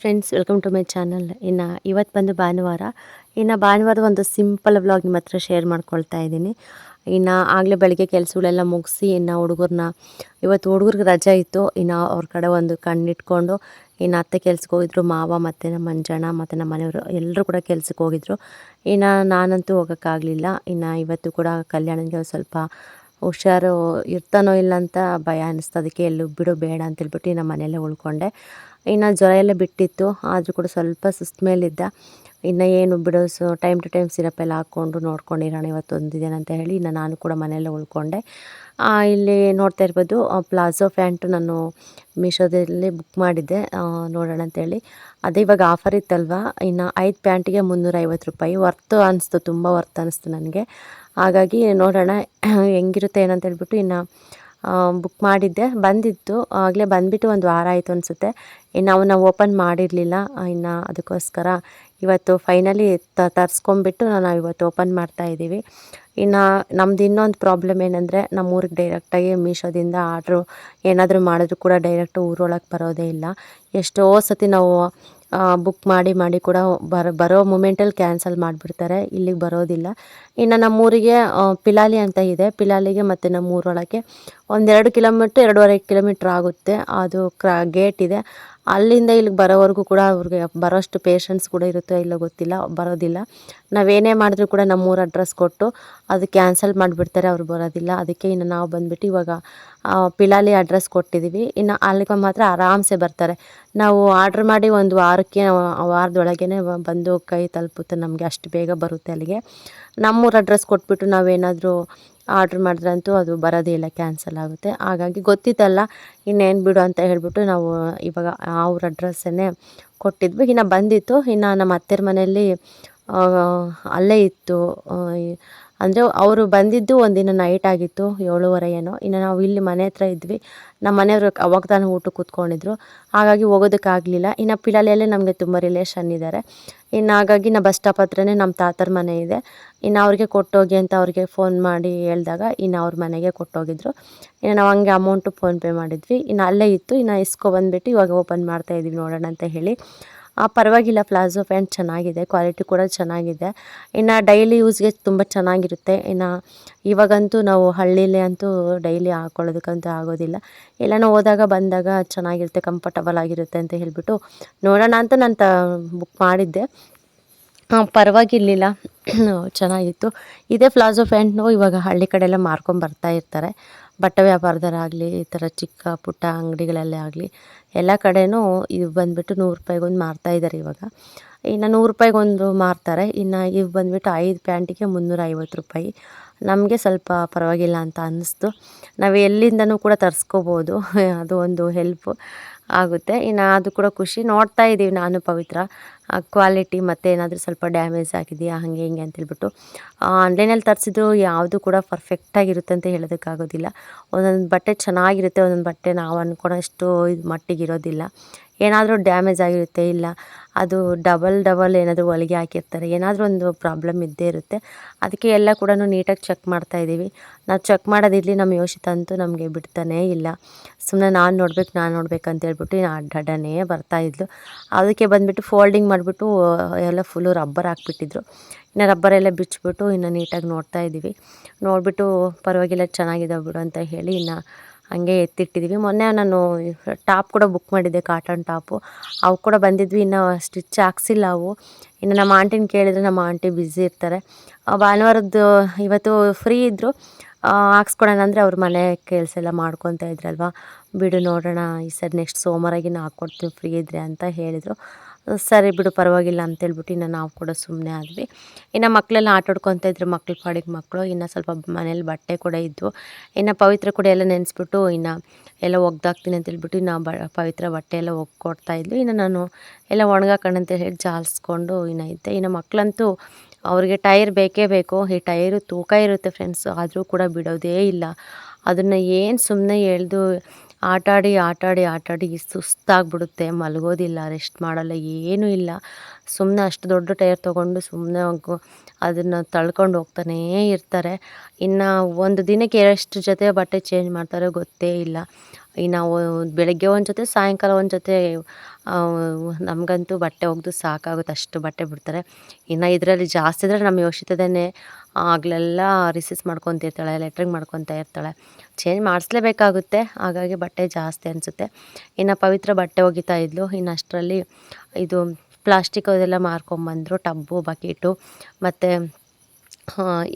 Friends welcome to my channel ಇನ್ನು ಇವತ್ತು ಬಂದು ಭಾನುವಾರ. ಇನ್ನು ಭಾನುವಾರದ ಒಂದು ಸಿಂಪಲ್ ವ್ಲಾಗ್ ನಿಮ್ಮ ಹತ್ರ ಶೇರ್ ಮಾಡ್ಕೊಳ್ತಾ ಇದ್ದೀನಿ. ಇನ್ನು ಆಗಲೇ ಬೆಳಗ್ಗೆ ಕೆಲಸಗಳೆಲ್ಲ ಮುಗಿಸಿ, ಇನ್ನು ಹುಡುಗರನ್ನ ಇವತ್ತು ಹುಡುಗರಿಗೆ ರಜೆ ಇತ್ತು. ಇನ್ನು ಅವ್ರ ಕಡೆ ಒಂದು ಕಣ್ಣಿಟ್ಕೊಂಡು, ಇನ್ನು ಅತ್ತೆ ಕೆಲ್ಸಕ್ಕೆ ಹೋಗಿದ್ರು, ಮಾವ ಮತ್ತು ನಮ್ಮ ಮಂಜಣ್ಣ ಮತ್ತು ನಮ್ಮ ಮನೆಯವರು ಎಲ್ಲರೂ ಕೂಡ ಕೆಲ್ಸಕ್ಕೆ ಹೋಗಿದ್ರು. ಇನ್ನು ನಾನಂತೂ ಹೋಗೋಕ್ಕಾಗಲಿಲ್ಲ. ಇನ್ನು ಇವತ್ತು ಕೂಡ ಕಲ್ಯಾಣಕ್ಕೆ ಸ್ವಲ್ಪ ಹುಷಾರು ಇರ್ತಾನೋ ಇಲ್ಲ ಅಂತ ಭಯ ಅನ್ನಿಸ್ತು ಅದಕ್ಕೆ ಎಲ್ಲೂ ಬಿಡು, ಬೇಡ ಅಂತೇಳ್ಬಿಟ್ಟು ನಮ್ಮ ಮನೆಯಲ್ಲೇ ಉಳ್ಕೊಂಡೆ. ಇನ್ನು ಜ್ವರ ಎಲ್ಲ ಬಿಟ್ಟಿತ್ತು. ಆದರೂ ಕೂಡ ಸ್ವಲ್ಪ ಸುಸ್ತು ಮೇಲಿದ್ದ. ಇನ್ನು ಏನು ಬಿಡೋ, so time to time syrup ಎಲ್ಲ ಹಾಕ್ಕೊಂಡು ನೋಡ್ಕೊಂಡಿರೋಣ ಇವತ್ತು ದಿನ ಅಂತ ಹೇಳಿ ಇನ್ನು ನಾನು ಕೂಡ ಮನೆಯಲ್ಲೇ ಉಳ್ಕೊಂಡೆ. ಇಲ್ಲಿ ನೋಡ್ತಾ ಇರ್ಬೋದು ಪ್ಲಾಜೋ ಪ್ಯಾಂಟು ನಾನು ಮೀಶೋದಲ್ಲಿ ಬುಕ್ ಮಾಡಿದ್ದೆ. ನೋಡೋಣ ಅಂತೇಳಿ ಅದೇ ಇವಾಗ ಆಫರ್ ಇತ್ತಲ್ವ? ಇನ್ನು ಐದು ಪ್ಯಾಂಟಿಗೆ ಮುನ್ನೂರೈವತ್ತು ರೂಪಾಯಿ. ವರ್ತು ಅನಿಸ್ತು, ತುಂಬ ವರ್ತ್ ಅನಿಸ್ತು ನನಗೆ. ಹಾಗಾಗಿ ನೋಡೋಣ ಹೆಂಗಿರುತ್ತೆ ಏನಂತ ಹೇಳ್ಬಿಟ್ಟು ಇನ್ನು ಬುಕ್ ಮಾಡಿದ್ದೆ. ಬಂದಿತ್ತು. ಆಗಲೇ ಬಂದುಬಿಟ್ಟು ಒಂದು ವಾರ ಆಯಿತು ಅನಿಸುತ್ತೆ. ಇನ್ನು ಅವನ್ನ ಓಪನ್ ಮಾಡಿರಲಿಲ್ಲ. ಇನ್ನು ಅದಕ್ಕೋಸ್ಕರ ಇವತ್ತು ಫೈನಲಿ ತ ತರಿಸ್ಕೊಂಬಿಟ್ಟು ನಾನು ಇವತ್ತು ಓಪನ್ ಮಾಡ್ತಾ ಇದ್ದೀವಿ. ಇನ್ನು ನಮ್ದು ಇನ್ನೊಂದು ಪ್ರಾಬ್ಲಮ್ ಏನಂದರೆ ನಮ್ಮ ಊರಿಗೆ ಡೈರೆಕ್ಟಾಗಿ ಮೀಶೋದಿಂದ ಆರ್ಡ್ರು ಏನಾದರೂ ಮಾಡಿದ್ರು ಕೂಡ ಡೈರೆಕ್ಟ್ ಊರೊಳಗೆ ಬರೋದೇ ಇಲ್ಲ. ಎಷ್ಟೋ ಸತಿ ನಾವು ಬುಕ್ ಮಾಡಿ ಮಾಡಿ ಕೂಡ ಬರೋ ಬರೋ ಮೂಮೆಂಟಲ್ಲಿ ಕ್ಯಾನ್ಸಲ್ ಮಾಡಿಬಿಡ್ತಾರೆ. ಇಲ್ಲಿಗೆ ಬರೋದಿಲ್ಲ. ಇನ್ನು ನಮ್ಮೂರಿಗೆ ಪಿಲಾಲಿ ಅಂತ ಇದೆ. ಪಿಲಾಲಿಗೆ ಮತ್ತು ನಮ್ಮೂರೊಳಗೆ ಒಂದೆರಡು ಕಿಲೋಮೀಟ್ರ್ ಎರಡೂವರೆ ಕಿಲೋಮೀಟ್ರ್ ಆಗುತ್ತೆ. ಅದು ಕ್ರಾ ಗೇಟ್ ಇದೆ. ಅಲ್ಲಿಂದ ಇಲ್ಲಿಗೆ ಬರೋವರೆಗೂ ಕೂಡ ಅವ್ರಿಗೆ ಬರೋಷ್ಟು ಪೇಷನ್ಸ್ ಕೂಡ ಇರುತ್ತೋ ಇಲ್ಲೋ ಗೊತ್ತಿಲ್ಲ, ಬರೋದಿಲ್ಲ. ನಾವೇನೇ ಮಾಡಿದ್ರು ಕೂಡ ನಮ್ಮೂರ ಅಡ್ರೆಸ್ ಕೊಟ್ಟು ಅದು ಕ್ಯಾನ್ಸಲ್ ಮಾಡಿಬಿಡ್ತಾರೆ, ಅವ್ರು ಬರೋದಿಲ್ಲ. ಅದಕ್ಕೆ ಇನ್ನು ನಾವು ಬಂದುಬಿಟ್ಟು ಇವಾಗ ಪಿಲಾಲಿ ಅಡ್ರೆಸ್ ಕೊಟ್ಟಿದ್ದೀವಿ. ಇನ್ನು ಅಲ್ಲಿಗೆ ಮಾತ್ರ ಆರಾಮ್ಸೆ ಬರ್ತಾರೆ. ನಾವು ಆರ್ಡ್ರ್ ಮಾಡಿ ಒಂದು ವಾರಕ್ಕೆ ವಾರದೊಳಗೇ ಬಂದು ಕೈ ತಲುಪುತ್ತೆ ನಮಗೆ ಅಷ್ಟು ಬೇಗ ಬರುತ್ತೆ ಅಲ್ಲಿಗೆ. ನಮ್ಮೂರ ಅಡ್ರೆಸ್ ಕೊಟ್ಬಿಟ್ಟು ನಾವೇನಾದರೂ ಆರ್ಡ್ರ್ ಮಾಡಿದ್ರಂತೂ ಅದು ಬರೋದೇ ಇಲ್ಲ, ಕ್ಯಾನ್ಸಲ್ ಆಗುತ್ತೆ. ಹಾಗಾಗಿ ಗೊತ್ತಿತ್ತಲ್ಲ ಇನ್ನೇನು ಬಿಡು ಅಂತ ಹೇಳಿಬಿಟ್ಟು ನಾವು ಇವಾಗ ಅವ್ರ ಅಡ್ರೆಸ್ಸನ್ನೇ ಕೊಟ್ಟಿದ್ವಿ. ಇನ್ನು ಬಂದಿತ್ತು, ಇನ್ನು ನಮ್ಮ ಅತ್ತೆರ ಮನೆಯಲ್ಲಿ ಅಲ್ಲೇ ಇತ್ತು ಅಂದರೆ ಅವರು ಬಂದಿದ್ದು ಒಂದಿನ ನೈಟ್ ಆಗಿತ್ತು, ಏಳುವರೆ ಏನೋ. ಇನ್ನು ನಾವು ಇಲ್ಲಿ ಮನೆ ಹತ್ರ ಇದ್ವಿ. ನಮ್ಮ ಮನೆಯವರು ಅವಾಗ ತಾನು ಊಟಕ್ಕೆ ಕೂತ್ಕೊಂಡಿದ್ರು. ಹಾಗಾಗಿ ಹೋಗೋದಕ್ಕಾಗಲಿಲ್ಲ. ಇನ್ನು ಪಿಳಲೆಯಲ್ಲೇ ನಮಗೆ ತುಂಬ ರಿಲೇಷನ್ ಇದ್ದಾರೆ ಇನ್ನು ಹಾಗಾಗಿ ನಾ ಬಸ್ ಸ್ಟಾಪ್ ಹತ್ರನೇ ನಮ್ಮ ತಾತರ ಮನೆ ಇದೆ. ಇನ್ನು ಅವ್ರಿಗೆ ಕೊಟ್ಟೋಗಿ ಅಂತ ಅವ್ರಿಗೆ ಫೋನ್ ಮಾಡಿ ಹೇಳಿದಾಗ ಇನ್ನು ಅವ್ರ ಮನೆಗೆ ಕೊಟ್ಟೋಗಿದ್ರು. ಇನ್ನು ನಾವು ಹಂಗೆ ಅಮೌಂಟು ಫೋನ್ಪೇ ಮಾಡಿದ್ವಿ. ಇನ್ನು ಅಲ್ಲೇ ಇತ್ತು. ಇನ್ನು ಬಂದುಬಿಟ್ಟು ಇವಾಗ ಓಪನ್ ಮಾಡ್ತಾ ನೋಡೋಣ ಅಂತ ಹೇಳಿ. ಪರವಾಗಿಲ್ಲ ಪ್ಲಾಜೋ ಪ್ಯಾಂಟ್ ಚೆನ್ನಾಗಿದೆ ಕ್ವಾಲಿಟಿ ಕೂಡ ಚೆನ್ನಾಗಿದೆ. ಇನ್ನು ಡೈಲಿ ಯೂಸ್ಗೆ ತುಂಬ ಚೆನ್ನಾಗಿರುತ್ತೆ. ಇನ್ನು ಇವಾಗಂತೂ ನಾವು ಹಳ್ಳಿಲೇ ಅಂತೂ ಡೈಲಿ ಹಾಕೊಳ್ಳೋದಕ್ಕಂತೂ ಆಗೋದಿಲ್ಲ. ಎಲ್ಲನೂ ಹೋದಾಗ, ಬಂದಾಗ ಚೆನ್ನಾಗಿರುತ್ತೆ ಕಂಫರ್ಟಬಲ್ ಆಗಿರುತ್ತೆ ಅಂತ ಹೇಳಿಬಿಟ್ಟು ನೋಡೋಣ ಅಂತ ನಾನು ತ ಬುಕ್ ಮಾಡಿದ್ದೆ. ಪರವಾಗಿರಲಿಲ್ಲ. ಚೆನ್ನಾಗಿತ್ತು. ಇದೇ ಪ್ಲಾಜೋ ಪ್ಯಾಂಟ್ನು ಇವಾಗ ಹಳ್ಳಿ ಕಡೆ ಎಲ್ಲ ಮಾರ್ಕೊಂಡು ಬರ್ತಾ ಇರ್ತಾರೆ. ಬಟ್ಟೆ ವ್ಯಾಪಾರದಲ್ಲಾಗಲಿ ಈ ಥರ ಚಿಕ್ಕ ಪುಟ್ಟ ಅಂಗಡಿಗಳಲ್ಲೇ ಆಗಲಿ, ಎಲ್ಲ ಕಡೆಯೂ ಇವು ಬಂದುಬಿಟ್ಟು ನೂರು ರೂಪಾಯಿಗೊಂದು ಮಾರ್ತಾ ಇದ್ದಾರೆ ಇವಾಗ. ಇನ್ನು ನೂರು ರೂಪಾಯಿಗೊಂದು ಮಾರ್ತಾರೆ, ಇನ್ನು ಇವು ಬಂದುಬಿಟ್ಟು ಐದು ಪ್ಯಾಂಟಿಗೆ ಮುನ್ನೂರ ಐವತ್ತು ರೂಪಾಯಿ. ನಮಗೆ ಸ್ವಲ್ಪ ಪರವಾಗಿಲ್ಲ ಅಂತ ಅನ್ನಿಸ್ತು. ನಾವು ಎಲ್ಲಿಂದನೂ ಕೂಡ ತರಿಸ್ಕೋಬೋದು, ಅದು ಒಂದು ಹೆಲ್ಪ್ ಆಗುತ್ತೆ. ಇನ್ನು ಅದು ಕೂಡ ಖುಷಿ. ನೋಡ್ತಾ ಇದ್ದೀವಿ ನಾನು ಪವಿತ್ರ. ಕ್ವಾಲಿಟಿ ಮತ್ತು ಏನಾದರೂ ಸ್ವಲ್ಪ ಡ್ಯಾಮೇಜ್ ಆಗಿದೆಯಾ, ಹಾಗೆ ಹಿಂಗೆ ಅಂತೇಳ್ಬಿಟ್ಟು ಆನ್ಲೈನಲ್ಲಿ ತರಿಸಿದ್ರು ಯಾವುದು ಕೂಡ ಪರ್ಫೆಕ್ಟಾಗಿರುತ್ತೆ ಅಂತ ಹೇಳೋದಕ್ಕಾಗೋದಿಲ್ಲ. ಒಂದೊಂದು ಬಟ್ಟೆ ಚೆನ್ನಾಗಿರುತ್ತೆ, ಒಂದೊಂದು ಬಟ್ಟೆ ನಾವು ಅಂದ್ಕೊಳೋಷ್ಟು ಇದು ಮಟ್ಟಿಗಿರೋದಿಲ್ಲ. ಏನಾದರೂ ಡ್ಯಾಮೇಜ್ ಆಗಿರುತ್ತೆ ಇಲ್ಲ, ಅದು ಡಬಲ್ ಡಬಲ್ ಏನಾದರೂ ಹೊಲಿಗೆ ಹಾಕಿರ್ತಾರೆ, ಏನಾದರೂ ಒಂದು ಪ್ರಾಬ್ಲಮ್ ಇದ್ದೇ ಇರುತ್ತೆ. ಅದಕ್ಕೆ ಎಲ್ಲ ಕೂಡ ನೀಟಾಗಿ ಚೆಕ್ ಮಾಡ್ತಾ ಇದ್ದೀವಿ ನಾವು ಚೆಕ್ ಮಾಡೋದಿರಲಿ ನಮ್ಮ ಯೋಶಿತ ಅಂತೂ ನಮಗೆ ಬಿಡ್ತಾನೇ ಇಲ್ಲ. ಸುಮ್ಮನೆ ನಾನು ನೋಡ್ಬೇಕು ನಾನು ನೋಡ್ಬೇಕು ಅಂತ ಹೇಳ್ಬಿಟ್ಟು ಬರ್ತಾ ಬರ್ತಾಯಿದ್ಲು ಅದಕ್ಕೆ ಬಂದುಬಿಟ್ಟು ಫೋಲ್ಡಿಂಗ್ ಮಾಡಿಬಿಟ್ಟು, ಎಲ್ಲ ಫುಲ್ಲು ರಬ್ಬರ್ ಹಾಕ್ಬಿಟ್ಟಿದ್ರು. ಇನ್ನು ರಬ್ಬರೆಲ್ಲ ಬಿಚ್ಚಿಬಿಟ್ಟು ಇನ್ನು ನೀಟಾಗಿ ನೋಡ್ತಾ ಇದ್ದೀವಿ ನೋಡಿಬಿಟ್ಟು ಪರವಾಗಿಲ್ಲ ಚೆನ್ನಾಗಿದೆ ಬಿಡು ಅಂತ ಹೇಳಿ ಇನ್ನು ಹಂಗೆ ಎತ್ತಿಟ್ಟಿದ್ದೀವಿ ಮೊನ್ನೆ ನಾನು ಟಾಪ್ ಕೂಡ ಬುಕ್ ಮಾಡಿದ್ದೆ ಕಾಟನ್ ಟಾಪು ಅವು ಕೂಡ ಬಂದಿದ್ವಿ, ಇನ್ನು ಸ್ಟಿಚ್ ಹಾಕ್ಸಿಲ್ಲ ಅವು. ಇನ್ನು ನಮ್ಮ ಆಂಟಿನ ಕೇಳಿದರೆ ನಮ್ಮ ಆಂಟಿ ಬ್ಯುಸಿ ಇರ್ತಾರೆ. ಭಾನುವಾರದ್ದು ಇವತ್ತು ಫ್ರೀ ಇದ್ದರು ಹಾಕ್ಸ್ಕೊಡೋಣ ಅಂದರೆ ಅವ್ರ ಮನೆ ಕೆಲಸ ಎಲ್ಲ ಮಾಡ್ಕೊತಾ ಇದ್ರಲ್ವ. ಬಿಡು ನೋಡೋಣ, ಈ ಸರಿ ನೆಕ್ಸ್ಟ್ ಸೋಮವಾರಗಿನ ಹಾಕ್ಕೊಡ್ತೀವಿ ಫ್ರೀ ಇದ್ದರೆ ಅಂತ ಹೇಳಿದರು. ಸರಿ ಬಿಡು ಪರವಾಗಿಲ್ಲ ಅಂತೇಳ್ಬಿಟ್ಟು ಇನ್ನು ನಾವು ಕೂಡ ಸುಮ್ಮನೆ ಆದ್ವಿ. ಇನ್ನು ಮಕ್ಕಳೆಲ್ಲ ಆಟ ಆಡ್ಕೊತ ಇದ್ರು, ಮಕ್ಳ ಪಾಡಿಗೆ ಮಕ್ಕಳು ಇನ್ನು ಸ್ವಲ್ಪ ಮನೇಲಿ ಬಟ್ಟೆ ಕೂಡ ಇದ್ವು. ಇನ್ನು ಪವಿತ್ರ ಕೂಡ ಎಲ್ಲ ನೆನೆಸ್ಬಿಟ್ಟು ಇನ್ನು ಎಲ್ಲ ಒಗ್ದಾಕ್ತೀನಿ ಅಂತೇಳ್ಬಿಟ್ಟು ಇನ್ನು ಬ, ಪವಿತ್ರ ಬಟ್ಟೆ ಎಲ್ಲ ಇದ್ಲು ಇನ್ನು ನಾನು ಎಲ್ಲ ಒಣಗಾಕಣಂತ ಹೇಳಿ ಜಾಲಿಸ್ಕೊಂಡು ಇನ್ನು ಇದ್ದೆ. ಇನ್ನು ಮಕ್ಕಳಂತೂ ಅವ್ರಿಗೆ ಟೈರ್ ಬೇಕೇ ಬೇಕು. ಈ ಟೈರು ತೂಕ ಇರುತ್ತೆ ಫ್ರೆಂಡ್ಸ್. ಆದರೂ ಕೂಡ ಬಿಡೋದೇ ಇಲ್ಲ. ಅದನ್ನು ಏನು ಸುಮ್ಮನೆ ಎಳೆದು ಆಟಾಡಿ ಆಟಾಡಿ ಆಟಾಡಿ ಸುಸ್ತಾಗ್ಬಿಡುತ್ತೆ. ಮಲಗೋದಿಲ್ಲ, ರೆಸ್ಟ್ ಮಾಡಲ್ಲ, ಏನೂ ಇಲ್ಲ. ಸುಮ್ಮನೆ ಅಷ್ಟು ದೊಡ್ಡ ಟೈರ್ ತೊಗೊಂಡು ಸುಮ್ಮನೆ ಅದನ್ನು ತಳ್ಕೊಂಡು ಹೋಗ್ತಾನೇ ಇರ್ತಾರೆ. ಇನ್ನು ಒಂದು ದಿನಕ್ಕೆ ಎಷ್ಟು ಜೊತೆ ಬಟ್ಟೆ ಚೇಂಜ್ ಮಾಡ್ತಾರೆ ಗೊತ್ತೇ ಇಲ್ಲ. ಇನ್ನು ಬೆಳಗ್ಗೆ ಒಂದು ಜೊತೆ, ಸಾಯಂಕಾಲ ಒಂದು ಜೊತೆ ನಮಗಂತೂ ಬಟ್ಟೆ ಒಗೆದು ಸಾಕಾಗುತ್ತೆ. ಅಷ್ಟು ಬಟ್ಟೆ ಬಿಡ್ತಾರೆ. ಇನ್ನು ಇದರಲ್ಲಿ ಜಾಸ್ತಿ ಇದ್ದರೆ ನಮ್ಮ ಯೋಷಿತದೇ ಆಗಲೆಲ್ಲ ರಿಸೀಸ್ ಮಾಡ್ಕೊತಿರ್ತಾಳೆ ಲೆಟ್ರಿಂಗ್ ಮಾಡ್ಕೊತಾ ಇರ್ತಾಳೆ. ಚೇಂಜ್ ಮಾಡಿಸ್ಲೇಬೇಕಾಗುತ್ತೆ, ಹಾಗಾಗಿ ಬಟ್ಟೆ ಜಾಸ್ತಿ ಅನಿಸುತ್ತೆ. ಇನ್ನು ಪವಿತ್ರ ಬಟ್ಟೆ ಒಗಿತಾ ಇದ್ಲು, ಇನ್ನು ಅಷ್ಟರಲ್ಲಿ ಇದು ಪ್ಲಾಸ್ಟಿಕ್ ಅದೆಲ್ಲ ಮಾರ್ಕೊಂಬಂದರು, ಟಬ್ಬು ಬಕೆಟು ಮತ್ತು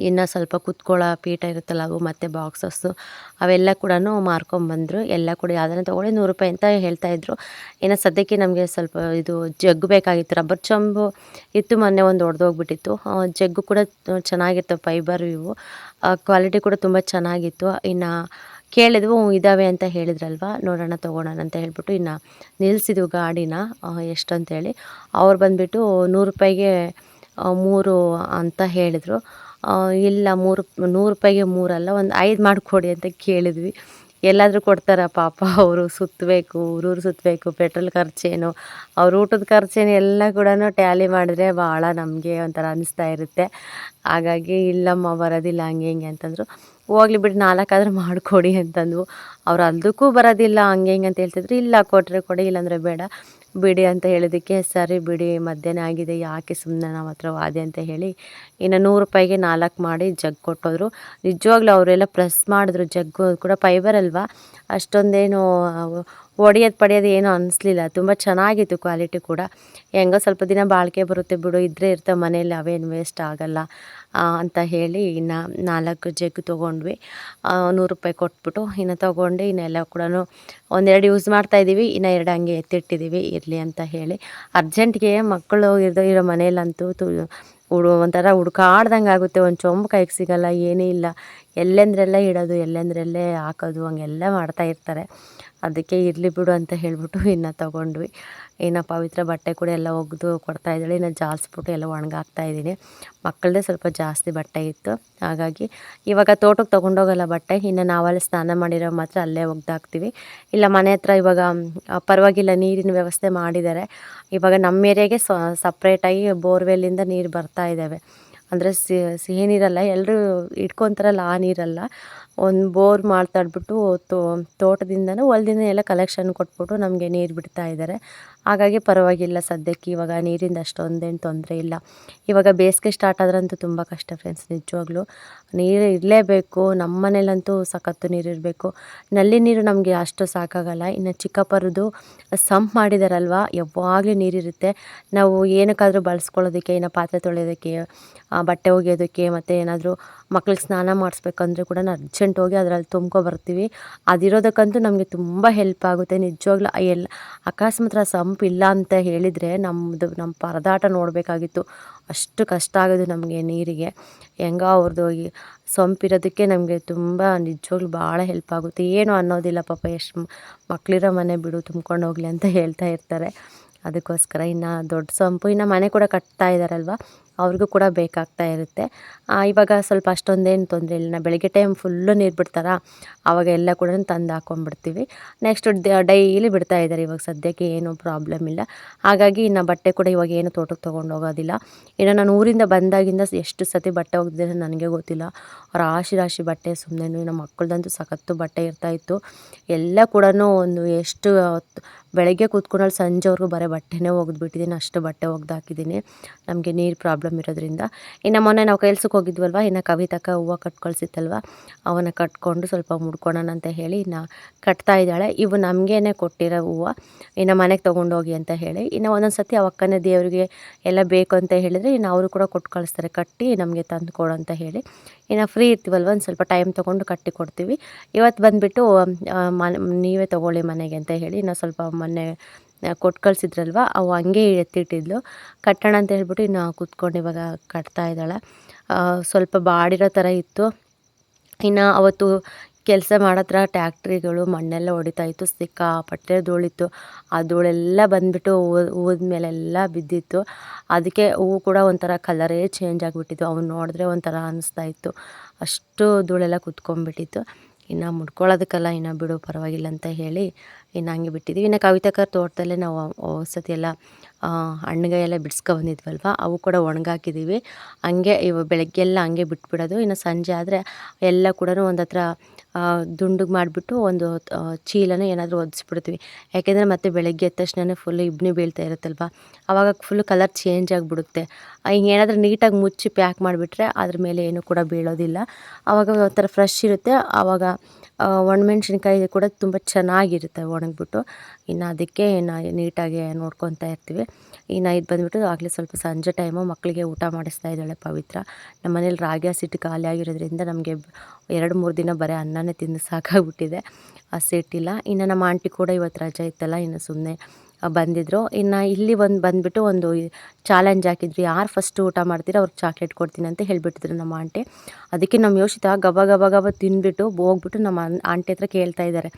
ಇನ್ನು ಸ್ವಲ್ಪ ಕುತ್ಕೊಳ್ಳೋ ಪೀಠ ಇರುತ್ತಲ್ಲ ಅವು ಮತ್ತು ಬಾಕ್ಸಸ್ಸು ಅವೆಲ್ಲ ಕೂಡ ಮಾರ್ಕೊಂಬಂದರು ಎಲ್ಲ ಕೂಡ ಯಾವುದನ್ನ ತೊಗೊಳ್ಳಿ, ನೂರು ರೂಪಾಯಿ ಅಂತ ಹೇಳ್ತಾಯಿದ್ರು ಇನ್ನು ಸದ್ಯಕ್ಕೆ ನಮಗೆ ಸ್ವಲ್ಪ ಇದು ಜಗ್ಗು ಬೇಕಾಗಿತ್ತು, ರಬ್ಬರ್ ಚಂಬು ಇತ್ತು, ಮೊನ್ನೆ ಒಂದು ಒಡೆದೋಗ್ಬಿಟ್ಟಿತ್ತು. ಜಗ್ಗು ಕೂಡ ಚೆನ್ನಾಗಿತ್ತು ಫೈಬರ್ ಇವು. ಕ್ವಾಲಿಟಿ ಕೂಡ ತುಂಬ ಚೆನ್ನಾಗಿತ್ತು. ಇನ್ನು ಕೇಳಿದ್ವು ಇದ್ದಾವೆ ಅಂತ ಹೇಳಿದ್ರಲ್ವ? ನೋಡೋಣ, ತೊಗೊಳೋಣ ಅಂತ ಹೇಳ್ಬಿಟ್ಟು ಇನ್ನು ನಿಲ್ಲಿಸಿದ್ವು ಗಾಡಿನ ಎಷ್ಟು ಅಂತೇಳಿ ಅವ್ರು ಬಂದುಬಿಟ್ಟು ನೂರು ರೂಪಾಯಿಗೆ ಮೂರು ಅಂತ ಹೇಳಿದರು. ಇಲ್ಲ, ಮೂರು, ನೂರು ರೂಪಾಯಿಗೆ ಮೂರಲ್ಲ ಒಂದು ಐದು ಮಾಡಿಕೊಡಿ ಅಂತ ಕೇಳಿದ್ವಿ. ಎಲ್ಲಾದರೂ ಕೊಡ್ತಾರ ಪಾಪ, ಅವರು ಸುತ್ತಬೇಕು ಊರೂರು ಸುತ್ತಬೇಕು ಪೆಟ್ರೋಲ್ ಖರ್ಚೇನು. ಅವ್ರ ಊಟದ ಖರ್ಚೇನು ಎಲ್ಲ ಕೂಡ ಟ್ಯಾಲಿ ಮಾಡಿದ್ರೆ ಭಾಳ ನಮಗೆ ಒಂಥರ ಅನ್ನಿಸ್ತಾ ಇರುತ್ತೆ. ಹಾಗಾಗಿ, ಇಲ್ಲಮ್ಮ, ಬರೋದಿಲ್ಲ, ಹಂಗೆ ಹಿಂಗೆ ಅಂತಂದರು. ಹೋಗ್ಲಿ ಬಿಡಿ, ನಾಲ್ಕಾದರೂ ಮಾಡಿಕೊಡಿ ಅಂತಂದ್ವು. ಅವ್ರು ಅದಕ್ಕೂ ಬರೋದಿಲ್ಲ, ಹಂಗೆ ಹಿಂಗೆ ಅಂತ ಹೇಳ್ತಿದ್ರು. ಇಲ್ಲ ಕೊಟ್ಟರೆ ಕೊಡಿ, ಇಲ್ಲಾಂದರೆ ಬೇಡ. ಬಿಡಿ ಅಂತ ಹೇಳಿದ್ದಕ್ಕೆ, ಸರಿ ಬಿಡಿ, ಮಧ್ಯಾಹ್ನ ಆಗಿದೆ, ಯಾಕೆ ಸುಮ್ಮನೆ ನಾವು ಹತ್ರ ವಾದೆ ಅಂತ ಹೇಳಿ ಇನ್ನು ನೂರು ರೂಪಾಯಿಗೆ ನಾಲ್ಕು ಮಾಡಿ ಜಗ್ ಕೊಟ್ಟೋದ್ರು. ನಿಜವಾಗ್ಲೂ ಅವರೆಲ್ಲ ಪ್ರೆಸ್ ಮಾಡಿದ್ರು ಜಗ್ಗು ಕೂಡ ಫೈಬರ್ ಅಲ್ವಾ? ಅಷ್ಟೊಂದೇನು ಒಡೆಯೋದು ಪಡೆಯೋದು ಏನೂ ಅನಿಸ್ಲಿಲ್ಲ. ತುಂಬ ಚೆನ್ನಾಗಿತ್ತು ಕ್ವಾಲಿಟಿ ಕೂಡ. ಹೆಂಗೋ ಸ್ವಲ್ಪ ದಿನ ಬಾಳಿಕೆ ಬರುತ್ತೆ ಬಿಡು ಇದ್ದರೆ ಇರ್ತವೆ ಮನೇಲಿ ಅವೇನು ವೇಸ್ಟ್ ಆಗೋಲ್ಲ. ಅಂತ ಹೇಳಿ ಇನ್ನು ನಾಲ್ಕು ಜಗ್ ತೊಗೊಂಡ್ವಿ. ನೂರು ರೂಪಾಯಿ ಕೊಟ್ಬಿಟ್ಟು ಇನ್ನು ತೊಗೊಂಡು, ಇನ್ನೆಲ್ಲ ಕೂಡ ಒಂದೆರಡು ಯೂಸ್ ಮಾಡ್ತಾಯಿದ್ದೀವಿ ಇನ್ನು ಎರಡು ಹಂಗೆ ಎತ್ತಿಟ್ಟಿದ್ದೀವಿ ಇರಲಿ ಅಂತ ಹೇಳಿ. ಅರ್ಜೆಂಟ್ಗೆ ಮಕ್ಕಳು ಇರೋ ಇರೋ ಮನೇಲಂತೂ ತು ಹುಡು ಒಂಥರ ಹುಡುಕಾಡ್ದಂಗೆ ಆಗುತ್ತೆ, ಒಂದು ಚೊಂಬು ಕೈಗೆ ಸಿಗೋಲ್ಲ, ಏನೂ ಇಲ್ಲ. ಎಲ್ಲೆಂದ್ರೆಲ್ಲ ಇಡೋದು, ಎಲ್ಲೆಂದ್ರಲ್ಲೇ ಹಾಕೋದು, ಹಂಗೆಲ್ಲ ಮಾಡ್ತಾಯಿರ್ತಾರೆ ಅದಕ್ಕೆ ಇರಲಿ ಬಿಡು ಅಂತ ಹೇಳಿಬಿಟ್ಟು ಇನ್ನು ತೊಗೊಂಡ್ವಿ. ಇನ್ನು ಪವಿತ್ರ ಬಟ್ಟೆ ಕೂಡ ಎಲ್ಲ ಒಗೆದು ಕೊಡ್ತಾಯಿದ್ದಾಳೆ ಇನ್ನು ಜಾಲಿಸ್ಬಿಟ್ಟು ಎಲ್ಲ ಒಣಗಾಕ್ತಾ ಇದ್ದೀನಿ. ಮಕ್ಕಳದೇ ಸ್ವಲ್ಪ ಜಾಸ್ತಿ ಬಟ್ಟೆ ಇತ್ತು. ಹಾಗಾಗಿ ಇವಾಗ ತೋಟಕ್ಕೆ ತೊಗೊಂಡೋಗಲ್ಲ ಬಟ್ಟೆ. ಇನ್ನು ನಾವಲ್ಲಿ ಸ್ನಾನ ಮಾಡಿರೋ ಮಾತ್ರ ಅಲ್ಲೇ ಒಗ್ದಾಕ್ತೀವಿ. ಇಲ್ಲ, ಮನೆ ಹತ್ರ ಇವಾಗ ಪರವಾಗಿಲ್ಲ, ನೀರಿನ ವ್ಯವಸ್ಥೆ ಮಾಡಿದ್ದಾರೆ. ಇವಾಗ ನಮ್ಮ ಏರಿಯಾಗೆ ಸಪ್ರೇಟಾಗಿ ಬೋರ್ವೆಲ್ಲಿಂದ ನೀರು ಬರ್ತಾ ಇದ್ದಾವೆ. ಅಂದರೆ ಸಿಹಿ ನೀರಲ್ಲ, ಎಲ್ಲರೂ ಇಟ್ಕೊತಾರಲ್ಲ ಆ ನೀರಲ್ಲ. ಒಂದು ಬೋರ್ ಮಾಡ್ತಾಡ್ಬಿಟ್ಟು ತೋ, ತೋಟದಿಂದನೂ ಹೊಲ್ದಿಂದ ಎಲ್ಲ ಕಲೆಕ್ಷನ್ ಕೊಟ್ಬಿಟ್ಟು ನಮಗೆ ನೀರು ಬಿಡ್ತಾ ಇದ್ದಾರೆ ಹಾಗಾಗಿ ಪರವಾಗಿಲ್ಲ ಸದ್ಯಕ್ಕೆ ಇವಾಗ ನೀರಿಂದ ಅಷ್ಟೊಂದೇನು ತೊಂದರೆ ಇಲ್ಲ. ಇವಾಗ ಬೇಸಿಗೆ ಸ್ಟಾರ್ಟ್ ಆದ್ರಂತೂ ತುಂಬ ಕಷ್ಟ ಫ್ರೆಂಡ್ಸ್ ನಿಜವಾಗ್ಲೂ. ನೀರು ಇರಲೇಬೇಕು ನಮ್ಮ ಮನೇಲಂತೂ ಸಖತ್ತು ನೀರು ಇರಬೇಕು. ನಲ್ಲಿ ನೀರು ನಮಗೆ ಅಷ್ಟು ಸಾಕಾಗಲ್ಲ. ಇನ್ನು ಚಿಕ್ಕಪ್ಪರದು ಸಂಪ್ ಮಾಡಿದಾರಲ್ವ, ಯಾವಾಗಲೂ ನೀರಿರುತ್ತೆ ನಾವು ಏನಕ್ಕಾದರೂ ಬಳಸ್ಕೊಳ್ಳೋದಕ್ಕೆ ಏನೋ ಪಾತ್ರೆ ತೊಳೆಯೋದಕ್ಕೆ ಬಟ್ಟೆ ಒಗೆಯೋದಕ್ಕೆ, ಮತ್ತು ಏನಾದರೂ ಮಕ್ಳಿಗೆ ಸ್ನಾನ ಮಾಡಿಸ್ಬೇಕಂದ್ರೆ ಕೂಡ ಅರ್ಜೆಂಟ್ ಹೋಗಿ ಅದರಲ್ಲಿ ತುಂಬ್ಕೊ ಬರ್ತೀವಿ. ಅದಿರೋದಕ್ಕಂತೂ ನಮಗೆ ತುಂಬ ಹೆಲ್ಪ್ ಆಗುತ್ತೆ. ನಿಜವಾಗ್ಲೂ ಎಲ್ಲ ಅಕಸ್ಮಾತ್ರ ಸಂಪ್ ಇಲ್ಲ ಅಂತ ಹೇಳಿದರೆ ನಮ್ಮದು ನಮ್ಮ ಪರದಾಟ ನೋಡಬೇಕಾಗಿತ್ತು. ಅಷ್ಟು ಕಷ್ಟ ಆಗೋದು ನಮಗೆ ನೀರಿಗೆ. ಹೆಂಗ ಅವ್ರದ್ದು ಸಂಪಿರೋದಕ್ಕೆ ನಮಗೆ ತುಂಬ ನಿಜವಾಗ್ಲೂ ಭಾಳ ಹೆಲ್ಪ್ ಆಗುತ್ತೆ. ಏನು ಅನ್ನೋದಿಲ್ಲ ಪಾಪ, ಎಷ್ಟು ಮಕ್ಕಳಿರೋ ಮನೆ ಬಿಡು, ತುಂಬ್ಕೊಂಡು ಹೋಗಲಿ ಅಂತ ಹೇಳ್ತಾ ಇರ್ತಾರೆ. ಅದಕ್ಕೋಸ್ಕರ ಇನ್ನು ದೊಡ್ಡ ಸಂಪು ಇನ್ನು ಮನೆ ಕೂಡ ಕಟ್ತಾ ಇದ್ದಾರಲ್ವ ಅವ್ರಿಗೂ ಕೂಡ ಬೇಕಾಗ್ತಾ ಇರುತ್ತೆ. ಇವಾಗ ಸ್ವಲ್ಪ ಅಷ್ಟೊಂದೇನು ತೊಂದರೆ ಇಲ್ಲ. ಬೆಳಗ್ಗೆ ಟೈಮ್ ಫುಲ್ಲು ನೀರು ಬಿಡ್ತಾರಾ ಆವಾಗ ಎಲ್ಲ ಕೂಡ ತಂದು ಹಾಕೊಂಡ್ಬಿಡ್ತೀವಿ. ನೆಕ್ಸ್ಟ್ ಡೈಲಿ ಬಿಡ್ತಾ ಇದ್ದಾರೆ ಇವಾಗ ಸದ್ಯಕ್ಕೆ ಏನು ಪ್ರಾಬ್ಲಮ್ ಇಲ್ಲ. ಹಾಗಾಗಿ ಇನ್ನು ಬಟ್ಟೆ ಕೂಡ ಇವಾಗ ಏನು ತೋಟಕ್ಕೆ ತೊಗೊಂಡು ಹೋಗೋದಿಲ್ಲ. ಇನ್ನು ನಾನು ಊರಿಂದ ಬಂದಾಗಿಂದ ಎಷ್ಟು ಸತಿ ಬಟ್ಟೆ ಹೋಗಿದ್ದೆ ನನಗೆ ಗೊತ್ತಿಲ್ಲ. ರಾಶಿ ರಾಶಿ ಬಟ್ಟೆ ಸುಮ್ಮನೆ ನಮ್ಮ ಮಕ್ಕಳದಂತೂ ಸಖತ್ತು ಬಟ್ಟೆ ಇರ್ತಾಯಿತ್ತು ಎಲ್ಲ ಕೂಡ ಒಂದು ಎಷ್ಟು ಬೆಳಗ್ಗೆ ಕೂತ್ಕೊಂಡಲ್ಲಿ ಸಂಜೆವರೆಗೂ ಬರೀ ಬಟ್ಟೆನೇ ಒಗೆದ್ಬಿಟ್ಟಿದ್ದೀನಿ ಅಷ್ಟು ಬಟ್ಟೆ ಒಗೆದಾಕಿದ್ದೀನಿ ನಮಗೆ ನೀರು ಪ್ರಾಬ್ಲಮ್ ಇರೋದ್ರಿಂದ. ಇನ್ನು ಮೊನ್ನೆ ನಾವು ಕೆಲ್ಸಕ್ಕೆ ಹೋಗಿದ್ವಲ್ವ, ಇನ್ನು ಕವಿತಕ್ಕ ಹೂವು ಕಟ್ ಕಳಿಸಿತ್ತಲ್ವ ಅವನ್ನ ಕಟ್ಕೊಂಡು ಸ್ವಲ್ಪ ಮುಡ್ಕೊಳೋಣ ಅಂತ ಹೇಳಿ ಇನ್ನು ಕಟ್ತಾ ಇದ್ದಾಳೆ. ಇವು ನಮಗೇನೆ ಕೊಟ್ಟಿರೋ ಹೂವು, ಇನ್ನು ಮನೆಗೆ ತೊಗೊಂಡೋಗಿ ಅಂತ ಹೇಳಿ. ಇನ್ನು ಒಂದೊಂದು ಸತಿ ಅಕ್ಕನ ದೇವರಿಗೆ ಎಲ್ಲ ಬೇಕು ಅಂತ ಹೇಳಿದರೆ ಇನ್ನು ಅವರು ಕೂಡ ಕೊಟ್ಟು ಕಳಿಸ್ತಾರೆ, ಕಟ್ಟಿ ನಮಗೆ ತಂದು ಕೊಡು ಅಂತ ಹೇಳಿ. ಇನ್ನು ಫ್ರೀ ಇರ್ತೀವಲ್ವ? ಒಂದು ಸ್ವಲ್ಪ ಟೈಮ್ ತೊಗೊಂಡು ಕಟ್ಟಿ ಕೊಡ್ತೀವಿ. ಇವತ್ತು ಬಂದುಬಿಟ್ಟು ಮನೆ ನೀವೇ ತೊಗೊಳ್ಳಿ ಮನೆಗೆ ಅಂತ ಹೇಳಿ ಇನ್ನು ಸ್ವಲ್ಪ ಮೊನ್ನೆ ಕೊಟ್ಟು ಕಳಿಸಿದ್ರಲ್ವ, ಅವು ಹಂಗೆ ಎತ್ತಿಟ್ಟಿದ್ಲು. ಕಟ್ಟೋಣ ಅಂತ ಹೇಳ್ಬಿಟ್ಟು ಇನ್ನು ಕೂತ್ಕೊಂಡು ಇವಾಗ ಕಟ್ತಾ ಇದ್ದಾಳೆ. ಸ್ವಲ್ಪ ಬಾಡಿರೋ ಥರ ಇತ್ತು. ಇನ್ನು ಅವತ್ತು ಕೆಲಸ ಮಾಡತ್ರ ಟ್ಯಾಕ್ಟ್ರಿಗಳು ಮಣ್ಣೆಲ್ಲ ಹೊಡಿತಾ ಇತ್ತು ಸಿಕ್ಕಾಪಟ್ಟೆ ಧೂಳಿತ್ತು. ಆ ಧೂಳೆಲ್ಲ ಬಂದುಬಿಟ್ಟು ಹೂವಿನ ಮೇಲೆಲ್ಲ ಬಿದ್ದಿತ್ತು. ಅದಕ್ಕೆ ಹೂವು ಕೂಡ ಒಂಥರ ಕಲರೇ ಚೇಂಜ್ ಆಗಿಬಿಟ್ಟಿತ್ತು. ಅವ್ನು ನೋಡಿದ್ರೆ ಒಂಥರ ಅನ್ನಿಸ್ತಾ ಇತ್ತು. ಅಷ್ಟು ಧೂಳೆಲ್ಲ ಕುತ್ಕೊಂಡ್ಬಿಟ್ಟಿತ್ತು. ಇನ್ನು ಮುಡ್ಕೊಳ್ಳೋದಕ್ಕೆಲ್ಲ, ಇನ್ನು ಬಿಡು ಪರವಾಗಿಲ್ಲ ಅಂತ ಹೇಳಿ ಇನ್ನು ಹಂಗೆ ಬಿಟ್ಟಿದ್ದೀವಿ. ಇನ್ನು ಕವಿತಾಕರ್ ತೋಟದಲ್ಲೇ ನಾವು ಸತಿ ಎಲ್ಲ ಹಣ್ಣುಗಾಯಿ ಎಲ್ಲ ಬಿಡ್ಸ್ಕೊ ಬಂದಿದ್ವಲ್ವ? ಅವು ಕೂಡ ಒಣಗಾಕಿದ್ದೀವಿ. ಹಂಗೆ ಇವು ಬೆಳಗ್ಗೆಲ್ಲ ಹಂಗೆ ಬಿಟ್ಬಿಡೋದು. ಇನ್ನು ಸಂಜೆ ಆದರೆ ಎಲ್ಲ ಕೂಡ ಒಂದು ಹತ್ರ ದುಂಡುಗೆ ಮಾಡಿಬಿಟ್ಟು ಒಂದು ಚೀಲನ ಏನಾದರೂ ಒದಿಸ್ಬಿಡ್ತೀವಿ. ಯಾಕೆಂದರೆ ಮತ್ತೆ ಬೆಳಗ್ಗೆ ಎದ್ದ ತಕ್ಷಣ ಫುಲ್ ಇಬ್ನಿ ಬೀಳ್ತಾ ಇರುತ್ತಲ್ವ? ಆವಾಗ ಫುಲ್ ಕಲರ್ ಚೇಂಜ್ ಆಗಿಬಿಡುತ್ತೆ. ಹಿಂಗೆ ಏನಾದರೂ ನೀಟಾಗಿ ಮುಚ್ಚಿ ಪ್ಯಾಕ್ ಮಾಡಿಬಿಟ್ರೆ ಅದ್ರ ಮೇಲೆ ಏನು ಕೂಡ ಬೀಳೋದಿಲ್ಲ. ಆವಾಗ ಒಂಥರ ಫ್ರೆಶ್ ಇರುತ್ತೆ. ಆವಾಗ ಒಣಮೆಣ್ಸಿನ್ಕಾಯಿ ಕೂಡ ತುಂಬ ಚೆನ್ನಾಗಿರುತ್ತೆ ಒಣಗಿಬಿಟ್ಟು ಇನ್ನು ಅದಕ್ಕೆ ಇನ್ನು ನೀಟಾಗಿ ನೋಡ್ಕೊತಾ ಇರ್ತೀವಿ. ಇನ್ನು ಇದು ಬಂದುಬಿಟ್ಟು ಆಗಲೇ ಸ್ವಲ್ಪ ಸಂಜೆ ಟೈಮು ಮಕ್ಕಳಿಗೆ ಊಟ ಮಾಡಿಸ್ತಾ ಇದ್ದಾಳೆ ಪವಿತ್ರ. ನಮ್ಮ ಮನೇಲಿ ರಾಗಿ ಹಸಿಟ್ಟು ಖಾಲಿ ಆಗಿರೋದ್ರಿಂದ ನಮಗೆ ಎರಡು ಮೂರು ದಿನ ಬರೀ ಅನ್ನನೇ ತಿಂದು ಸಾಕಾಗ್ಬಿಟ್ಟಿದೆ. ಹಸಿಟ್ಟಿಲ್ಲ ಇನ್ನು ನಮ್ಮ ಆಂಟಿ ಕೂಡ ಇವತ್ತು ರಜೆ ಇತ್ತಲ್ಲ, ಇನ್ನು ಸುಮ್ಮನೆ ಬಂದಿದ್ದರು ಇನ್ನು ಇಲ್ಲಿ ಒಂದು ಬಂದುಬಿಟ್ಟು ಒಂದು ಚಾಲೆಂಜ್ ಹಾಕಿದ್ರು ಯಾರು ಫಸ್ಟ್ ಊಟ ಮಾಡ್ತೀರೋ ಅವ್ರಿಗೆ ಚಾಕ್ಲೇಟ್ ಕೊಡ್ತೀನಿ ಅಂತ ಹೇಳಿಬಿಟ್ಟಿದ್ರು ನಮ್ಮ ಆಂಟಿ ಅದಕ್ಕೆ ನಮ್ಮ ಯೋಷಿತ ಗಬ ಗಬ ಗಬ ತಿನ್ಬಿಟ್ಟು ಹೋಗ್ಬಿಟ್ಟು ನಮ್ಮ ಆಂಟಿ ಹತ್ರ ಕೇಳ್ತಾ ಇದ್ದಾರೆ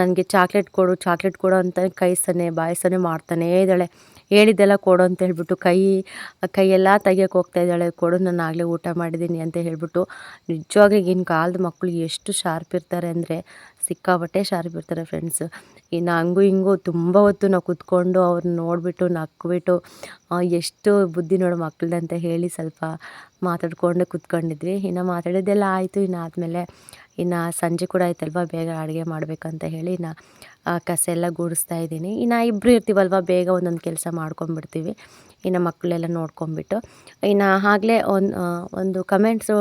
ನನಗೆ ಚಾಕ್ಲೇಟ್ ಕೊಡು ಚಾಕ್ಲೇಟ್ ಕೊಡು ಅಂತ ಕೈ ಸನ್ನೆ ಬಾಯಿ ಸನ್ನೆ ಮಾಡ್ತಾನೇ ಇದ್ದಾಳೆ. ಹೇಳಿದ್ದೆಲ್ಲ ಕೊಡು ಅಂತ ಹೇಳ್ಬಿಟ್ಟು ಕೈ, ಕೈಯೆಲ್ಲ ತೆಗಿಯೋಕೆ ಹೋಗ್ತಾ ಇದ್ದಾಳೆ. ಕೊಡು, ನಾನು ಆಗಲೇ ಊಟ ಮಾಡಿದ್ದೀನಿ ಅಂತ ಹೇಳ್ಬಿಟ್ಟು ನಿಜವಾಗ್ಲೂ ಈಗಿನ ಕಾಲದ ಮಕ್ಕಳು ಎಷ್ಟು ಶಾರ್ಪ್ ಇರ್ತಾರೆ ಅಂದರೆ ಸಿಕ್ಕಾಪಟ್ಟೆ ಶಾರ್ಪ್ ಇರ್ತಾರೆ ಫ್ರೆಂಡ್ಸ್ ಇನ್ನು ಹಂಗೂ ಹಿಂಗೂ ತುಂಬ ಹೊತ್ತು ನಾವು ಕೂತ್ಕೊಂಡು ಅವ್ರನ್ನ ನೋಡಿಬಿಟ್ಟು ನಕ್ಬಿಟ್ಟು ಎಷ್ಟು ಬುದ್ಧಿ ನೋಡು ಮಕ್ಕಳದಂತ ಹೇಳಿ ಸ್ವಲ್ಪ ಮಾತಾಡ್ಕೊಂಡೆ ಕೂತ್ಕೊಂಡಿದ್ವಿ. ಇನ್ನು ಮಾತಾಡಿದ್ದೆಲ್ಲ ಆಯಿತು. ಇನ್ನು ಆದಮೇಲೆ ಇನ್ನು ಸಂಜೆ ಕೂಡ ಆಯ್ತಲ್ವ? ಬೇಗ ಅಡುಗೆ ಮಾಡಬೇಕಂತ ಹೇಳಿ ಇನ್ನು ಕಸ ಎಲ್ಲ ಗುಡಿಸ್ತಾ ಇದ್ದೀನಿ. ಇನ್ನು ಇಬ್ಬರು ಇರ್ತೀವಲ್ವ? ಬೇಗ ಒಂದೊಂದು ಕೆಲಸ ಮಾಡ್ಕೊಂಡ್ಬಿಡ್ತೀವಿ. ಇನ್ನು ಮಕ್ಕಳೆಲ್ಲ ನೋಡ್ಕೊಂಬಿಟ್ಟು ಇನ್ನು ಆಗಲೇ ಒಂದು ಒಂದು ಕಮೆಂಟ್ಸು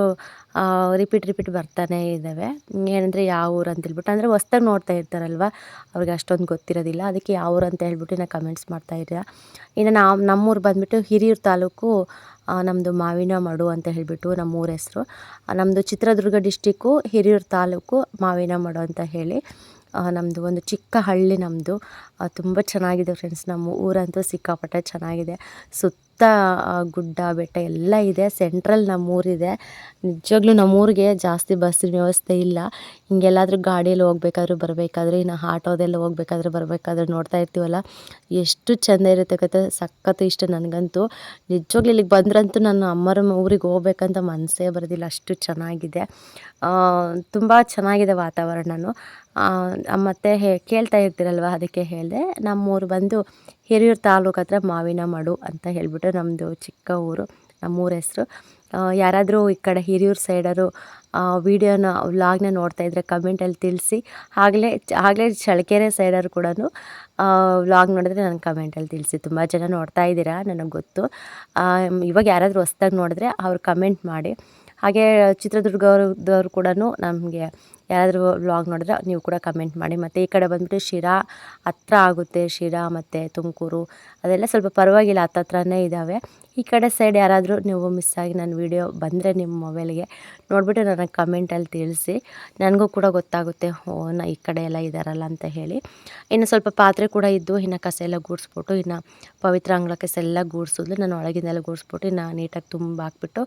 ರಿಪೀಟ್ ರಿಪೀಟ್ ಬರ್ತಾನೆ ಇದ್ದಾವೆ ಏನಂದರೆ ಯಾವ ಊರು ಅಂತೇಳ್ಬಿಟ್ಟು ಅಂದರೆ ಹೊಸ್ದಾಗಿ ನೋಡ್ತಾ ಇರ್ತಾರಲ್ವ? ಅವ್ರಿಗೆ ಅಷ್ಟೊಂದು ಗೊತ್ತಿರೋದಿಲ್ಲ. ಅದಕ್ಕೆ ಯಾವ ಊರು ಅಂತ ಹೇಳ್ಬಿಟ್ಟು ಇನ್ನು ಕಮೆಂಟ್ಸ್ ಮಾಡ್ತಾ ಇದ್ದೀರಾ. ಇನ್ನು ನಾವು, ನಮ್ಮೂರು ಬಂದುಬಿಟ್ಟು ಹಿರಿಯೂರು ತಾಲೂಕು ನಮ್ಮದು ಮಾವಿನ ಮಡು ಅಂತ ಹೇಳಿಬಿಟ್ಟು ನಮ್ಮೂರ ಹೆಸರು. ನಮ್ಮದು ಚಿತ್ರದುರ್ಗ ಡಿಸ್ಟಿಕ್ಕು ಹಿರಿಯೂರು ತಾಲೂಕು ಮಾವಿನ ಮಡು ಅಂತ ಹೇಳಿ. ನಮ್ಮದು ಒಂದು ಚಿಕ್ಕ ಹಳ್ಳಿ ನಮ್ಮದು ತುಂಬ ಚೆನ್ನಾಗಿದೆ ಫ್ರೆಂಡ್ಸ್ ನಮ್ಮ ಊರಂತೂ ಸಿಕ್ಕಾಪಟ್ಟೆ ಚೆನ್ನಾಗಿದೆ. ಸುತ್ತ ಗುಡ್ಡ, ಬೆಟ್ಟ ಎಲ್ಲ ಇದೆ. ಸೆಂಟ್ರಲ್ ನಮ್ಮೂರಿದೆ. ನಿಜವಾಗ್ಲೂ ನಮ್ಮೂರಿಗೆ ಜಾಸ್ತಿ ಬಸ್ಸಿನ ವ್ಯವಸ್ಥೆ ಇಲ್ಲ. ಹಿಂಗೆಲ್ಲಾದರೂ ಗಾಡಿಯಲ್ಲಿ ಹೋಗ್ಬೇಕಾದ್ರೂ ಬರಬೇಕಾದ್ರೆ, ಇನ್ನು ಆಟೋದೆಲ್ಲ ಹೋಗ್ಬೇಕಾದ್ರೆ ಬರಬೇಕಾದ್ರೆ ನೋಡ್ತಾ ಇರ್ತೀವಲ್ಲ. ಎಷ್ಟು ಚೆಂದ ಇರುತ್ತೆ ಕತೆ ಸಖತ್ತು ಇಷ್ಟ ನನಗಂತೂ. ನಿಜವಾಗ್ಲೂ ಇಲ್ಲಿಗೆ ಬಂದ್ರಂತೂ ನನ್ನ ಅಮ್ಮರ ಊರಿಗೆ ಹೋಗ್ಬೇಕಂತ ಮನಸ್ಸೇ ಬರೋದಿಲ್ಲ. ಅಷ್ಟು ಚೆನ್ನಾಗಿದೆ. ತುಂಬ ಚೆನ್ನಾಗಿದೆ ವಾತಾವರಣವೂ ಮತ್ತು ಹೇ, ಕೇಳ್ತಾ ಇರ್ತೀರಲ್ವ ಅದಕ್ಕೆ ಹೇಳಿದೆ. ನಮ್ಮೂರು ಬಂದು ಹಿರಿಯೂರು ತಾಲೂಕು ಹತ್ರ ಮಾವಿನ ಮಡು ಅಂತ ಹೇಳಿಬಿಟ್ಟು ನಮ್ಮದು ಚಿಕ್ಕ ಊರು, ನಮ್ಮೂರ ಹೆಸರು. ಯಾರಾದರೂ ಈ ಕಡೆ ಹಿರಿಯೂರು ಸೈಡರು ವೀಡಿಯೋನ, ವ್ಲಾಗ್ನ ನೋಡ್ತಾ ಇದ್ದರೆ ಕಮೆಂಟಲ್ಲಿ ತಿಳಿಸಿ. ಆಗಲೇ ಆಗಲೇ ಚಳಕೆರೆ ಸೈಡರು ಕೂಡ ವ್ಲಾಗ್ ನೋಡಿದ್ರೆ ನನಗೆ ಕಮೆಂಟಲ್ಲಿ ತಿಳಿಸಿ. ತುಂಬ ಜನ ನೋಡ್ತಾ ಇದ್ದೀರಾ ನನಗೆ ಗೊತ್ತು. ಇವಾಗ ಯಾರಾದರೂ ಹೊಸ್ದಾಗಿ ನೋಡಿದ್ರೆ ಅವ್ರು ಕಮೆಂಟ್ ಮಾಡಿ. ಹಾಗೆ ಚಿತ್ರದುರ್ಗದವ್ರು ಕೂಡ ನಮಗೆ ಯಾರಾದರೂ ವ್ಲಾಗ್ ನೋಡಿದ್ರೆ ನೀವು ಕೂಡ ಕಮೆಂಟ್ ಮಾಡಿ. ಮತ್ತು ಈ ಕಡೆ ಬಂದುಬಿಟ್ಟು ಶಿರಾ, ಹತ್ರ ಆಗುತ್ತೆ ಶಿರಾ ಮತ್ತು ತುಮಕೂರು. ಅದೆಲ್ಲ ಸ್ವಲ್ಪ ಪರವಾಗಿಲ್ಲ ಹತ್ತತ್ರನೇ ಇದ್ದಾವೆ ಈ ಕಡೆ ಸೈಡ್ ಯಾರಾದರೂ ನೀವು ಮಿಸ್ ಆಗಿ ನನ್ನ ವೀಡಿಯೋ ಬಂದರೆ ನಿಮ್ಮ ಮೊಬೈಲ್ಗೆ ನೋಡಿಬಿಟ್ಟು ನನಗೆ ಕಮೆಂಟಲ್ಲಿ ತಿಳಿಸಿ. ನನಗೂ ಕೂಡ ಗೊತ್ತಾಗುತ್ತೆ, ಓ, ನಾ, ಈ ಕಡೆ ಎಲ್ಲ ಇದ್ದಾರಲ್ಲ ಅಂತ ಹೇಳಿ. ಇನ್ನು ಸ್ವಲ್ಪ ಪಾತ್ರೆ ಕೂಡ ಇದ್ದು, ಇನ್ನು ಕಸ ಎಲ್ಲ ಗೂಡಿಸ್ಬಿಟ್ಟು, ಇನ್ನು ಪವಿತ್ರ ಅಂಗಳ ಕಸ ಎಲ್ಲ ಗೂಡಿಸಿದ್ಲು. ನಾನು ಒಳಗಿಂದೆಲ್ಲ ಗೂಡಿಸ್ಬಿಟ್ಟು, ಇನ್ನು ನೀಟಾಗಿ ತುಂಬ ಹಾಕ್ಬಿಟ್ಟು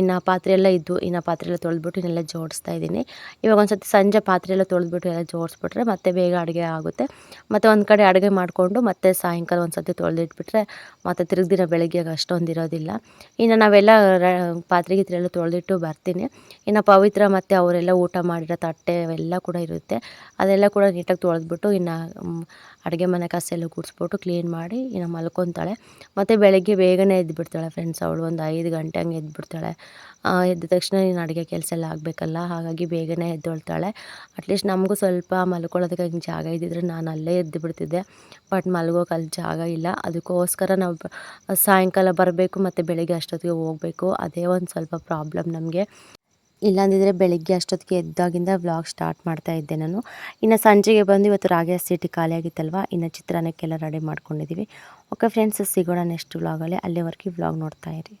ಇನ್ನು ಪಾತ್ರೆ ಎಲ್ಲ ಇದ್ದು, ಇನ್ನು ಪಾತ್ರೆ ಎಲ್ಲ ತೊಳೆದ್ಬಿಟ್ಟು, ಇನ್ನೆಲ್ಲ ಜೋಡಿಸ್ತಾ ಇದ್ದೀನಿ. ಇವಾಗ ಒಂದು ಸತಿ ಸಂಜೆ ಪಾತ್ರೆ ಎಲ್ಲ ತೊಳೆದ್ಬಿಟ್ಟು ಎಲ್ಲ ಜೋಡಿಸ್ಬಿಟ್ರೆ ಮತ್ತೆ ಬೇಗ ಅಡುಗೆ ಆಗುತ್ತೆ. ಮತ್ತು ಒಂದು ಕಡೆ ಅಡುಗೆ ಮಾಡಿಕೊಂಡು ಮತ್ತೆ ಸಾಯಂಕಾಲ ಒಂದು ಸತಿ ತೊಳೆದಿಟ್ಬಿಟ್ರೆ ಮತ್ತು ತಿರುಗಿ ದಿನ ಬೆಳಗ್ಗೆ ಅಷ್ಟೊಂದು ಇರೋದಿಲ್ಲ. ಇನ್ನು ನಾವೆಲ್ಲ ಪಾತ್ರೆ ಗೀತ್ರೆ ಎಲ್ಲ ತೊಳೆದಿಟ್ಟು ಬರ್ತೀನಿ. ಇನ್ನು ಪವಿತ್ರ ಮತ್ತು ಅವರೆಲ್ಲ ಊಟ ಮಾಡಿರೋ ತಟ್ಟೆ ಅವೆಲ್ಲ ಕೂಡ ಇರುತ್ತೆ. ಅದೆಲ್ಲ ಕೂಡ ನೀಟಾಗಿ ತೊಳೆದ್ಬಿಟ್ಟು ಇನ್ನು ಅಡುಗೆ ಮನೆ ಕಸ ಎಲ್ಲ ಗುಡಿಸ್ಬಿಟ್ಟು ಕ್ಲೀನ್ ಮಾಡಿ ಇನ್ನು ಮಲ್ಕೊತಾಳೆ. ಮತ್ತು ಬೆಳಗ್ಗೆ ಬೇಗನೆ ಎದ್ದುಬಿಡ್ತಾಳೆ ಫ್ರೆಂಡ್ಸ್ ಅವಳು, ಒಂದು ಐದು ಗಂಟೆ ಹಂಗೆ ಎದ್ದುಬಿಡ್ತಾಳೆ ಎದ್ದ ತಕ್ಷಣ ನೀನು ಅಡುಗೆ ಕೆಲಸ ಎಲ್ಲ ಆಗಬೇಕಲ್ಲ, ಹಾಗಾಗಿ ಬೇಗನೆ ಎದ್ದೊಳ್ತಾಳೆ. ಅಟ್ಲೀಸ್ಟ್ ನಮಗೂ ಸ್ವಲ್ಪ ಮಲ್ಕೊಳ್ಳೋದಕ್ಕೆ ಹಿಂಗೆ ಜಾಗ ಇದ್ದಿದ್ರೆ ನಾನು ಅಲ್ಲೇ ಎದ್ದು ಬಿಡ್ತಿದ್ದೆ ಬಟ್ ಮಲ್ಗೋಕೆ ಅಲ್ಲಿ ಜಾಗ ಇಲ್ಲ. ಅದಕ್ಕೋಸ್ಕರ ನಾವು ಸಾಯಂಕಾಲ ಬರಬೇಕು ಮತ್ತು ಬೆಳಗ್ಗೆ ಅಷ್ಟೊತ್ತಿಗೆ ಹೋಗಬೇಕು. ಅದೇ ಒಂದು ಸ್ವಲ್ಪ ಪ್ರಾಬ್ಲಮ್ ನಮಗೆ. ಇಲ್ಲಾಂದಿದ್ರೆ ಬೆಳಿಗ್ಗೆ ಅಷ್ಟೊತ್ತಿಗೆ ಎದ್ದಾಗಿಂದ ವ್ಲಾಗ್ ಸ್ಟಾರ್ಟ್ ಮಾಡ್ತಾ ಇದ್ದೆ ನಾನು. ಇನ್ನು ಸಂಜೆಗೆ ಬಂದು ಇವತ್ತು ರಾಗಿ ಖಾಲಿ ಆಗಿತ್ತಲ್ವ? ಇನ್ನು ಚಿತ್ರಾನ್ನಕ್ಕೆಲ್ಲ ರೆಡಿ ಮಾಡ್ಕೊಂಡಿದ್ದೀವಿ ಓಕೆ ಫ್ರೆಂಡ್ಸ್ ಸಿಗೋಣ ನೆಕ್ಸ್ಟ್ ವ್ಲಾಗಲ್ಲಿ ಅಲ್ಲಿವರೆಗೆ ವ್ಲಾಗ್ ನೋಡ್ತಾ ಇರಿ.